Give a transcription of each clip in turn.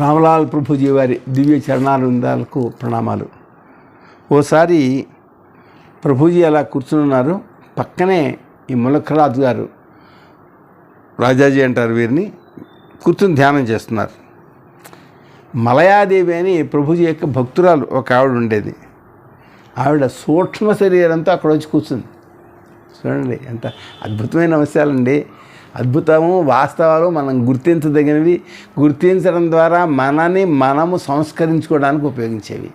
రామలాల్ ప్రభుజీ వారి దివ్య చరణానందాలకు ప్రణామాలు. ఓసారి ప్రభుజీ అలా కూర్చున్నారు పక్కనే ఈ ములఖరాజు గారు రాజాజీ అంటారు వీరిని కూర్చుని ధ్యానం చేస్తున్నారు. మలయాదేవి అని ప్రభుజీ యొక్క భక్తురాలు ఒక ఆవిడ ఉండేది. ఆవిడ సూక్ష్మ శరీరంతో అక్కడ వచ్చి కూర్చుంది. చూడండి ఎంత అద్భుతమైన అంశాలండి అద్భుతము వాస్తవాలు మనం గుర్తించదగినవి. గుర్తించడం ద్వారా మనని మనము సంస్కరించుకోవడానికి ఉపయోగించేవి.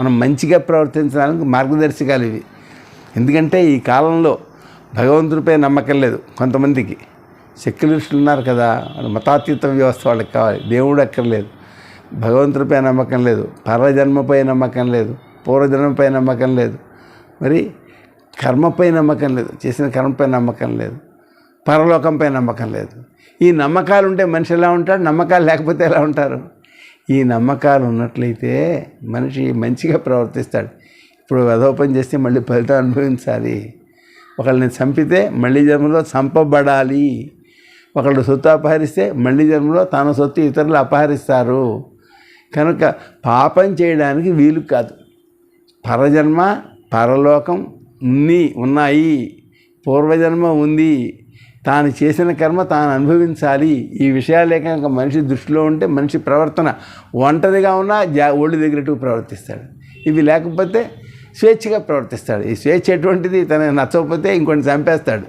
మనం మంచిగా ప్రవర్తించడానికి మార్గదర్శకాలు ఇవి. ఎందుకంటే ఈ కాలంలో భగవంతుడిపై నమ్మకం లేదు కొంతమందికి. సెక్యులరిస్టులు ఉన్నారు కదా మతాతీత వ్యవస్థ వాళ్ళకి కావాలి. దేవుడు అక్కర్లేదు. భగవంతుడిపై నమ్మకం లేదు. పరజన్మపై నమ్మకం లేదు. పూర్వజన్మపై నమ్మకం లేదు. మరి కర్మపై నమ్మకం లేదు. చేసిన కర్మపై నమ్మకం లేదు. పరలోకంపై నమ్మకం లేదు. ఈ నమ్మకాలు ఉంటే మనిషి ఎలా ఉంటాడు? నమ్మకాలు లేకపోతే ఎలా ఉంటారు? ఈ నమ్మకాలు ఉన్నట్లయితే మనిషి మంచిగా ప్రవర్తిస్తాడు. ఇప్పుడు పని చేస్తే మళ్ళీ ఫలితం అనుభవించాలి. ఒకళ్ళని చంపితే మళ్ళీ జన్మలో చంపబడాలి. ఒకళ్ళు సొత్తు అపహరిస్తే మళ్ళీ జన్మలో తన సొత్తు ఇతరులు అపహరిస్తారు. కనుక పాపం చేయడానికి వీలు కాదు. పరజన్మ పరలోకం ఉన్ని ఉన్నాయి. పూర్వజన్మ ఉంది. తాను చేసిన కర్మ తాను అనుభవించాలి. ఈ విషయాలే కనుక మనిషి దృష్టిలో ఉంటే మనిషి ప్రవర్తన ఒంటరిగా ఉన్నా జా ఒళ్ళు దగ్గరటు ప్రవర్తిస్తాడు? ఇవి లేకపోతే స్వేచ్ఛగా ప్రవర్తిస్తాడు. ఈ స్వేచ్ఛ ఎటువంటిది? తన నచ్చకపోతే ఇంకొన్ని చంపేస్తాడు.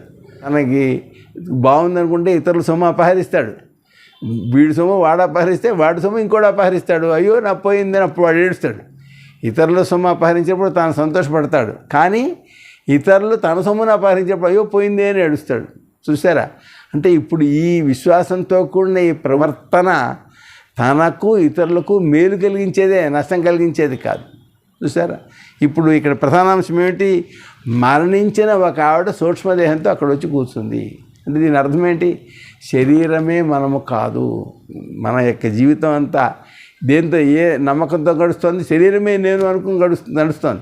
తనకి బాగుందనుకుంటే ఇతరుల సొమ్ము అపహరిస్తాడు. వీడి సొమ్ము వాడు అపహరిస్తే వాడి సొమ్ము ఇంకోటి అపహరిస్తాడు. అయ్యో నా పోయిందని అప్పుడు వాడు ఏడుస్తాడు. ఇతరుల సొమ్ము అపహరించినప్పుడు తాను సంతోషపడతాడు. కానీ ఇతరులు తన సొమ్మును అపహరించినప్పుడు అయ్యో పోయింది అని ఏడుస్తాడు. చూసారా అంటే ఇప్పుడు ఈ విశ్వాసంతో కూడిన ఈ ప్రవర్తన తనకు ఇతరులకు మేలు కలిగించేదే నష్టం కలిగించేది కాదు. చూసారా ఇప్పుడు ఇక్కడ ప్రధానాంశం ఏమిటి? మరణించిన ఒక ఆవిడ సూక్ష్మదేహంతో అక్కడ వచ్చి కూర్చుంది. అంటే దీని అర్థం ఏంటి? శరీరమే మనము కాదు. మన యొక్క జీవితం అంతా దేంతో ఏ నమ్మకంతో గడుస్తుంది? శరీరమే నేను అనుకుని గడుస్తు నడుస్తుంది.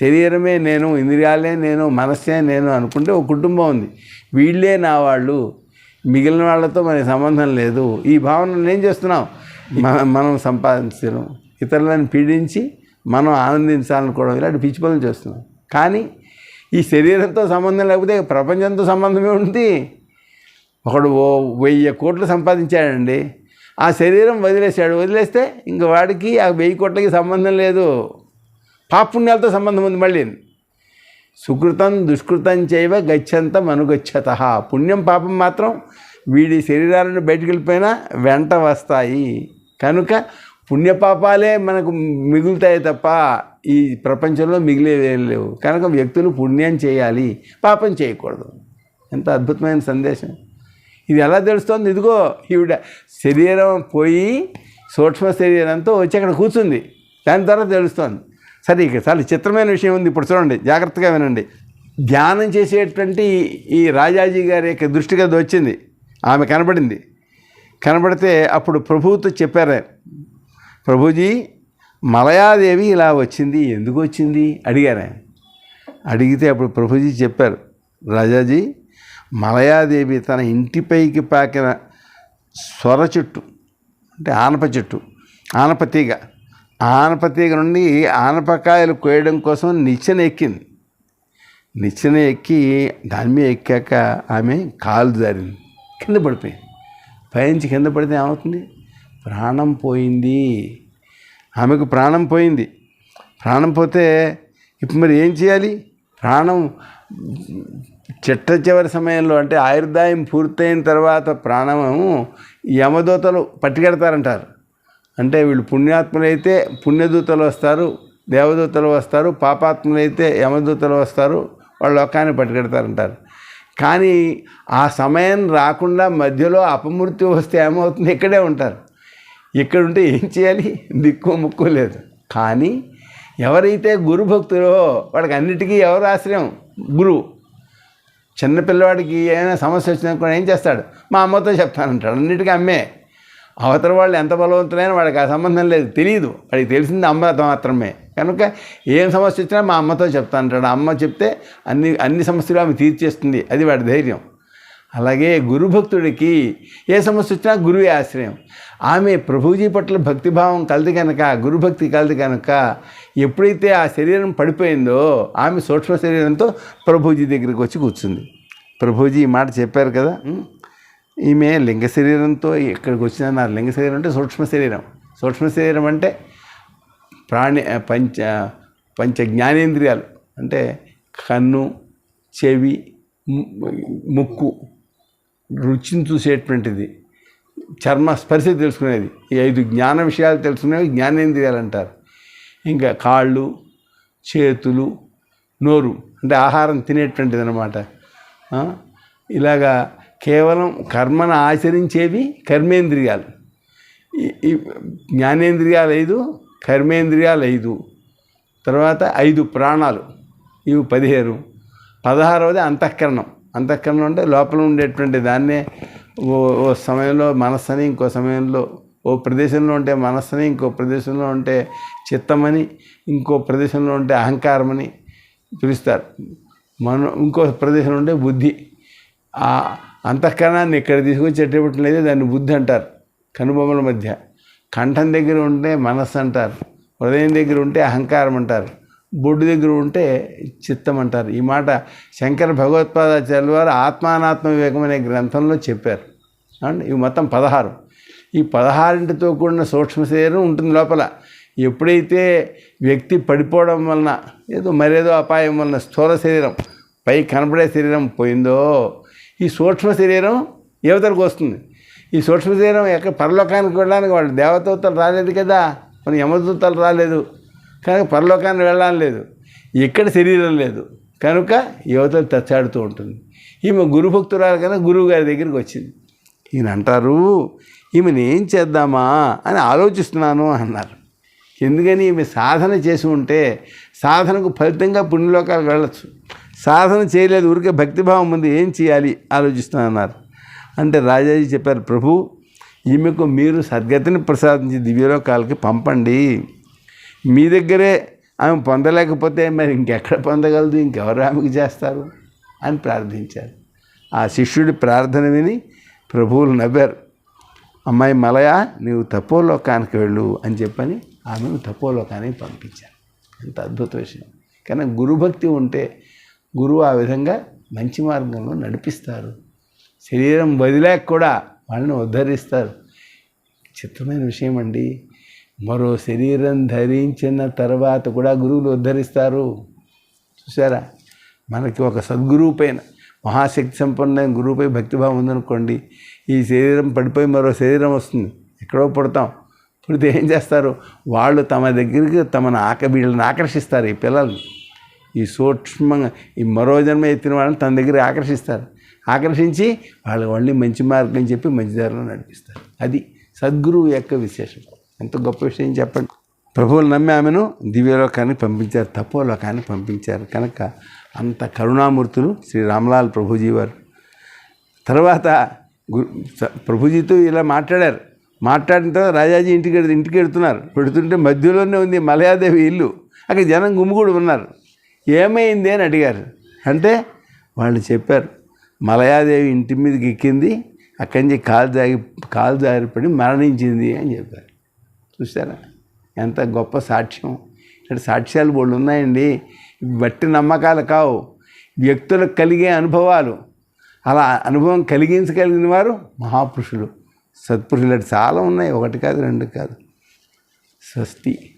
శరీరమే నేను ఇంద్రియాలే నేను మనస్సే నేను అనుకుంటే ఒక కుటుంబం ఉంది. వీళ్ళే నా వాళ్ళు. మిగిలిన వాళ్ళతో మనకి సంబంధం లేదు. ఈ భావనను ఏం చేస్తున్నాం? మనం మనం సంపాదించడం. ఇతరులను పీడించి మనం ఆనందించాలనుకోవడం. ఇలాంటి పిచ్చి పనులు చేస్తున్నాం. కానీ ఈ శరీరంతో సంబంధం లేకపోతే ప్రపంచంతో సంబంధమే ఉంది. ఒకడు ఓ వెయ్యి కోట్లు సంపాదించాడండి. ఆ శరీరం వదిలేశాడు. వదిలేస్తే ఇంక వాడికి ఆ వెయ్యి కోట్లకి సంబంధం లేదు. పాపుణ్యాలతో సంబంధం ఉంది మళ్ళీ. సుకృతం దుష్కృతం చేయవ గచ్చంత మనుగచ్చత పుణ్యం పాపం మాత్రం వీడి శరీరాలను బయటికి వెళ్ళిపోయినా వెంట వస్తాయి. కనుక పుణ్యపాపాలే మనకు మిగులుతాయి తప్ప ఈ ప్రపంచంలో మిగిలేవేం లేవు. కనుక వ్యక్తులు పుణ్యం చేయాలి పాపం చేయకూడదు. ఎంత అద్భుతమైన సందేశం. ఇది ఎలా తెలుస్తోంది? ఇదిగో ఈవిడ శరీరం పోయి సూక్ష్మ శరీరంతో వచ్చి అక్కడ కూర్చుంది. దాని ద్వారా తెలుస్తోంది. సరే ఇక చాలా చిత్రమైన విషయం ఉంది. ఇప్పుడు చూడండి జాగ్రత్తగా వినండి. ధ్యానం చేసేటువంటి ఈ రాజాజీ గారి యొక్క దృష్టికి అది వచ్చింది. ఆమె కనబడింది. కనబడితే అప్పుడు ప్రభువుతో చెప్పారు. ప్రభుజీ మలయాదేవి ఇలా వచ్చింది. ఎందుకు వచ్చింది? అడిగారు అడిగితే అప్పుడు ప్రభుజీ చెప్పారు. రాజాజీ మలయాదేవి తన ఇంటిపైకి పాకిన స్వర చెట్టు అంటే ఆనప చెట్టు ఆనప తీగ. ఆనప తీగ నుండి ఆనపకాయలు కోయడం కోసం నిచ్చెన ఎక్కింది. నిచ్చెన ఎక్కి దాని మీద ఎక్కాక ఆమె కాలు జారింది. కింద పడిపోయింది. పైనుంచి కింద పడితే ఏమవుతుంది? ప్రాణం పోయింది. ఆమెకు ప్రాణం పోయింది. ప్రాణం పోతే ఇప్పుడు మరి ఏం చేయాలి? ప్రాణం చిట్ట చివరి సమయంలో అంటే ఆయుర్దాయం పూర్తయిన తర్వాత ప్రాణము యమదోతలు పట్టుకెడతారంటారు. అంటే వీళ్ళు పుణ్యాత్ములైతే పుణ్యదూతలు వస్తారు దేవదూతలు వస్తారు పాపాత్ములైతే యమదూతలు వస్తారు వాళ్ళు లోకాన్ని పట్టుకెడతారంటారు. కానీ ఆ సమయం రాకుండా మధ్యలో అపమృత్యు వస్తే ఏమవుతుంది? ఇక్కడే ఉంటారు. ఇక్కడ ఉంటే ఏం చేయాలి? దిక్కు ముక్కు లేదు. కానీ ఎవరైతే గురుభక్తులో వాళ్ళకి వాడికి అన్నిటికీ ఎవరు ఆశ్రయం? గురువు. చిన్నపిల్లవాడికి ఏమైనా సమస్య వచ్చినా ఏం చేస్తాడు? మా అమ్మతో చెప్తానంటాడు. అన్నిటికీ అమ్మే. అవతల వాళ్ళు ఎంత బలవంతులైనా వాడికి ఆ సంబంధం లేదు తెలియదు వాడికి తెలిసింది అమ్మ మాత్రమే. కనుక ఏం సమస్య వచ్చినా మా అమ్మతో చెప్తానంటాడు అమ్మ చెప్తే అన్ని అన్ని సమస్యలు ఆమె తీర్చేస్తుంది. అది వాడి ధైర్యం. అలాగే గురుభక్తుడికి ఏ సమస్య వచ్చినా గురువే ఆశ్రయం. ఆమె ప్రభుజీ పట్ల భక్తిభావం కలది కనుక గురుభక్తి కలది కనుక ఎప్పుడైతే ఆ శరీరం పడిపోయిందో ఆమె సూక్ష్మ శరీరంతో ప్రభుజీ దగ్గరికి వచ్చి కూర్చుంది. ప్రభుజీ ఈ మాట చెప్పారు కదా ఈమె లింగ శరీరంతో ఇక్కడికి వచ్చిన లింగ శరీరం అంటే సూక్ష్మ శరీరం. సూక్ష్మ శరీరం అంటే ప్రాణి పంచ పంచ జ్ఞానేంద్రియాలు. అంటే కన్ను చెవి ముక్కు రుచిని చూసేటువంటిది. చర్మ స్పర్శ తెలుసుకునేది. ఈ ఐదు జ్ఞాన విషయాలు తెలుసుకునేవి జ్ఞానేంద్రియాలు అంటారు. ఇంకా కాళ్ళు చేతులు నోరు అంటే ఆహారం తినేటువంటిది అనమాట ఇలాగా కేవలం కర్మను ఆచరించేవి కర్మేంద్రియాలు. జ్ఞానేంద్రియాలు ఐదు కర్మేంద్రియాలు ఐదు. తర్వాత ఐదు ప్రాణాలు ఇవి పదిహేను. పదహారవది అంతఃకరణం. అంతఃకరణం అంటే లోపల ఉండేటువంటి దాన్నే ఓ ఓ సమయంలో మనస్సని ఇంకో సమయంలో ఓ ప్రదేశంలో ఉంటే మనస్సని ఇంకో ప్రదేశంలో ఉంటే చిత్తమని ఇంకో ప్రదేశంలో ఉంటే అహంకారమని పిలుస్తారు. మన ఇంకో ప్రదేశంలో ఉంటే బుద్ధి. ఆ అంతఃకరణాన్ని ఇక్కడ తీసుకొచ్చేటప్పుడు లేదు దాన్ని బుద్ధి అంటారు. కనుబొమ్మల మధ్య. కంఠం దగ్గర ఉంటే మనస్సు అంటారు. హృదయం దగ్గర ఉంటే అహంకారం అంటారు. బొడ్డు దగ్గర ఉంటే చిత్తం అంటారు. ఈ మాట శంకర భగవత్పాదాచార్యుల వారు ఆత్మానాత్మ వివేకం అనే గ్రంథంలో చెప్పారు. అండ్ ఇవి మొత్తం పదహారు. ఈ పదహారింటితో కూడిన సూక్ష్మ శరీరం ఉంటుంది లోపల. ఎప్పుడైతే వ్యక్తి పడిపోవడం వలన ఏదో మరేదో అపాయం వలన స్థూల శరీరం పై కనపడే శరీరం పోయిందో ఈ సూక్ష్మ శరీరం యువతలకు వస్తుంది. ఈ సూక్ష్మ శరీరం ఎక్కడ పరలోకానికి వెళ్ళడానికి వాళ్ళు దేవతూతలు రాలేదు కదా మన యమదూతలు రాలేదు. కనుక పరలోకానికి వెళ్ళడం లేదు. ఇక్కడ శరీరం లేదు. కనుక యువతలు తచ్చాడుతూ ఉంటుంది. ఈమె గురుభక్తురాలు కనుక గురువు గారి దగ్గరికి వచ్చింది. ఈయన అంటారు ఈమెను ఏం చేద్దామా? అని ఆలోచిస్తున్నాను అన్నారు. ఎందుకని ఈమె సాధన చేసి ఉంటే సాధనకు ఫలితంగా పుణ్యలోకాలకు వెళ్ళచ్చు. సాధన చేయలేదు ఊరికే భక్తిభావం ఉంది ఏం చేయాలి? ఆలోచిస్తున్నాను అన్నారు అంటే రాజాజీ చెప్పారు ప్రభు ఈమెకు మీరు సద్గతిని ప్రసాదించి దివ్యలోకాలకి పంపండి. మీ దగ్గరే ఆమె పొందలేకపోతే మరి ఇంకెక్కడ పొందగలదు? ఇంకెవరు ఆమెకు చేస్తారు? అని ప్రార్థించారు. ఆ శిష్యుడి ప్రార్థన విని ప్రభువులు నవ్వారు. అమ్మాయి మలయ నీవు తపోలోకానికి వెళ్ళు అని చెప్పని ఆమెను తపోలోకానికి పంపించారు. ఎంత అద్భుత విషయం. కానీ గురుభక్తి ఉంటే గురువు ఆ విధంగా మంచి మార్గంలో నడిపిస్తారు. శరీరం వదిలేక కూడా వాళ్ళని ఉద్ధరిస్తారు. చిత్రమైన విషయం అండి. మరో శరీరం ధరించిన తర్వాత కూడా గురువులు ఉద్ధరిస్తారు. చూసారా మనకి ఒక సద్గురువు పైన మహాశక్తి సంపన్న గురువుపై భక్తిభావం ఉందనుకోండి ఈ శరీరం పడిపోయి మరో శరీరం వస్తుంది. ఎక్కడో పుడతాం. పుడితే ఏం చేస్తారు? వాళ్ళు తమ దగ్గరికి తమను ఆక వీళ్ళని ఆకర్షిస్తారు ఈ పిల్లల్ని. ఈ సూక్ష్మంగా ఈ మరో జన్మ ఎత్తిన వాళ్ళని తన దగ్గర ఆకర్షిస్తారు. ఆకర్షించి వాళ్ళు వాళ్ళని మంచి మార్గం చెప్పి మంచి దారిలో నడిపిస్తారు. అది సద్గురువు యొక్క విశేషం. ఎంత గొప్ప విషయం చెప్పండి. ప్రభువులు నమ్మి ఆమెను దివ్యలోకానికి పంపించారు తపోలోకానికి పంపించారు. కనుక అంత కరుణామూర్తులు శ్రీ రామలాల్ ప్రభుజీ వారు. తర్వాత గురు ప్రభుజీతో ఇలా మాట్లాడారు. మాట్లాడిన తర్వాత రాజాజీ ఇంటికి ఇంటికి వెళ్తున్నారు. పెడుతుంటే మధ్యలోనే ఉంది మలయాదేవి ఇల్లు. అక్కడ జనం గుమ్ముగూడు ఉన్నారు. ఏమైంది అని అడిగారు. అంటే వాళ్ళు చెప్పారు మలయాదేవి ఇంటి మీదకి ఎక్కింది అక్కడి నుంచి కాలు జాగి కాలు జారిపడి మరణించింది అని చెప్పారు. చూసారా ఎంత గొప్ప సాక్ష్యం. ఇక్కడ సాక్ష్యాలు బోళ్ళు ఉన్నాయండి. బట్టి నమ్మకాలు కావు. వ్యక్తులకు కలిగే అనుభవాలు. అలా అనుభవం కలిగించగలిగిన వారు మహాపురుషులు. సత్పురుషులు అంటే చాలా ఉన్నాయి. ఒకటి కాదు రెండు కాదు. స్వస్తి